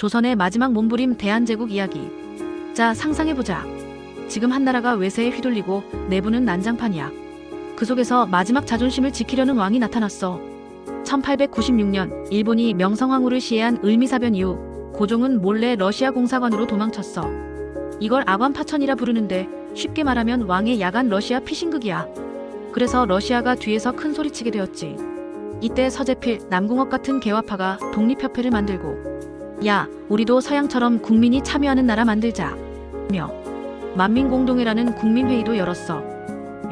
조선의 마지막 몸부림 대한제국 이야기. 자, 상상해보자. 지금 한나라가 외세에 휘둘리고 내부는 난장판이야. 그 속에서 마지막 자존심을 지키려는 왕이 나타났어. 1896년 일본이 명성황후를 시해한 을미사변 이후 고종은 몰래 러시아 공사관으로 도망쳤어. 이걸 아관 파천이라 부르는데 쉽게 말하면 왕의 야간 러시아 피신극이야. 그래서 러시아가 뒤에서 큰 소리치게 되었지. 이때 서재필, 남궁옥 같은 개화파가 독립협회를 만들고 야, 우리도 서양처럼 국민이 참여하는 나라 만들자. 며 만민공동회라는 국민회의도 열었어.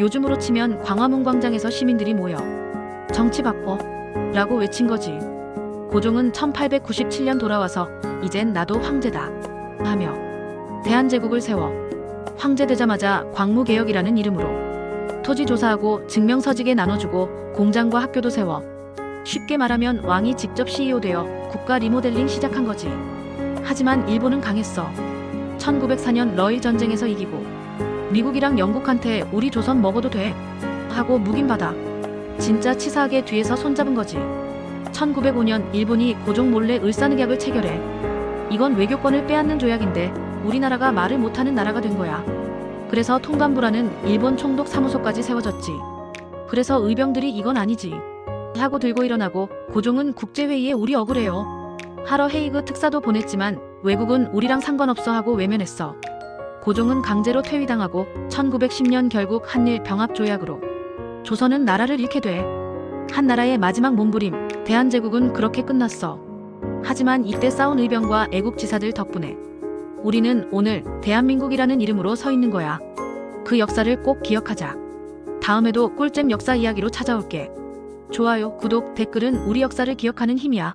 요즘으로 치면 광화문 광장에서 시민들이 모여 정치 바꿔 라고 외친 거지. 고종은 1897년 돌아와서 이젠 나도 황제다 하며 대한제국을 세워 황제 되자마자 광무개혁이라는 이름으로 토지 조사하고 증명서직에 나눠주고 공장과 학교도 세워 쉽게 말하면 왕이 직접 CEO 되어 국가 리모델링 시작한 거지. 하지만 일본은 강했어. 1904년 러일 전쟁에서 이기고 미국이랑 영국한테 우리 조선 먹어도 돼 하고 묵인받아 진짜 치사하게 뒤에서 손잡은 거지. 1905년 일본이 고종 몰래 을사늑약을 체결해. 이건 외교권을 빼앗는 조약인데 우리나라가 말을 못하는 나라가 된 거야. 그래서 통감부라는 일본 총독 사무소까지 세워졌지. 그래서 의병들이 이건 아니지. 하고 들고 일어나고 고종은 국제회의에 우리 억울해요. 하러 헤이그 특사도 보냈지만 외국은 우리랑 상관없어 하고 외면했어. 고종은 강제로 퇴위당하고 1910년 결국 한일 병합 조약으로 조선은 나라를 잃게 돼. 한 나라의 마지막 몸부림, 대한제국은 그렇게 끝났어. 하지만 이때 싸운 의병과 애국지사들 덕분에 우리는 오늘 대한민국이라는 이름으로 서 있는 거야. 그 역사를 꼭 기억하자. 다음에도 꿀잼 역사 이야기로 찾아올게. 좋아요, 구독, 댓글은 우리 역사를 기억하는 힘이야.